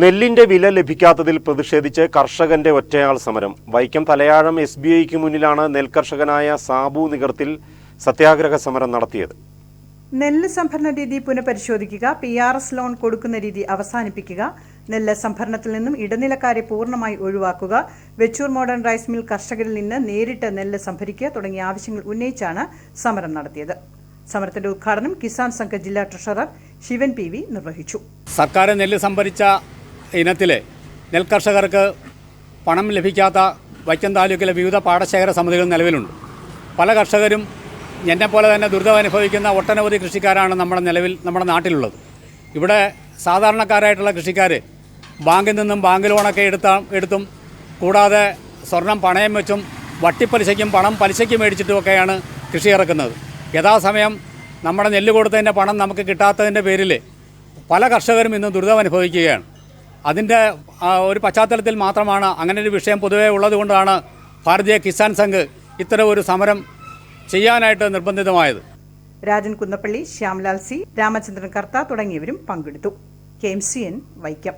നെല്ലിന്റെ വില ലഭിക്കാത്തതിൽ പ്രതിഷേധിച്ച് കർഷകന്റെ ഒറ്റയാൾ സമരം. വൈക്കം തലയാഴം എസ് ബി ഐക്ക് മുന്നിലാണ് നെൽകർഷകനായ സാബു നികർത്തിൽ സത്യാഗ്രഹ സമരം നടത്തിയത്. നെല്ല് സംഭരണ രീതി പുനഃപരിശോധിക്കുക പി ആർ എസ് ലോൺ കൊടുക്കുന്ന രീതി അവസാനിപ്പിക്കുക നെല്ല് സംഭരണത്തിൽ നിന്നും ഇടനിലക്കാരെ പൂർണമായി ഒഴിവാക്കുക വെച്ചൂർ മോഡേൺ റൈസ് മിൽ കർഷകരിൽ നിന്ന് നേരിട്ട് നെല്ല് സംഭരിക്കുക തുടങ്ങിയ ആവശ്യങ്ങൾ ഉന്നയിച്ചാണ് സമരം നടത്തിയത്. സമരത്തിന്റെ ഉദ്ഘാടനം കിസാൻ സംഘ ജില്ലാ ട്രഷറർ ശിവൻ പി വി നിർവഹിച്ചു. സർക്കാർ നെല്ല് സംഭരിച്ച ഇനത്തിൽ നെൽകർഷകർക്ക് പണം ലഭിക്കാത്ത വൈക്കം താലൂക്കിലെ വിവിധ പാടശേഖര സമിതികൾ നിലവിലുണ്ട്. പല കർഷകരും എന്നെപ്പോലെ തന്നെ ദുരിതം അനുഭവിക്കുന്ന ഒട്ടനവധി കൃഷിക്കാരാണ് നമ്മുടെ നിലവിൽ നമ്മുടെ നാട്ടിലുള്ളത്. ഇവിടെ സാധാരണക്കാരായിട്ടുള്ള കൃഷിക്കാർ ബാങ്കിൽ നിന്നും ബാങ്ക് ലോണൊക്കെ എടുത്ത എടുത്തും കൂടാതെ സ്വർണം പണയം വെച്ചും വട്ടിപ്പലിശയ്ക്കും പണം പലിശയ്ക്ക് മേടിച്ചിട്ടുമൊക്കെയാണ് കൃഷി ഇറക്കുന്നത്. യഥാസമയം നമ്മുടെ നെല്ല് കൊടുത്തതിന്റെ പണം നമുക്ക് കിട്ടാത്തതിന്റെ പേരിൽ പല കർഷകരും ഇന്ന് ദുരിതം അനുഭവിക്കുകയാണ് അതിന്റെ ഒരു പശ്ചാത്തലത്തിൽ മാത്രമാണ് അങ്ങനെ ഒരു വിഷയം പൊതുവേ ഉള്ളതുകൊണ്ടാണ് ഭാരതീയ കിസാൻ സംഘ് ഇത്തരം ഒരു സമരം ചെയ്യാനായിട്ട് നിർബന്ധിതമായത്. രാജൻ കുന്നപ്പള്ളി ശ്യാംലാൽ സി രാമചന്ദ്രൻ കർത്ത തുടങ്ങിയവരും പങ്കെടുത്തു. K M C N Vaikom.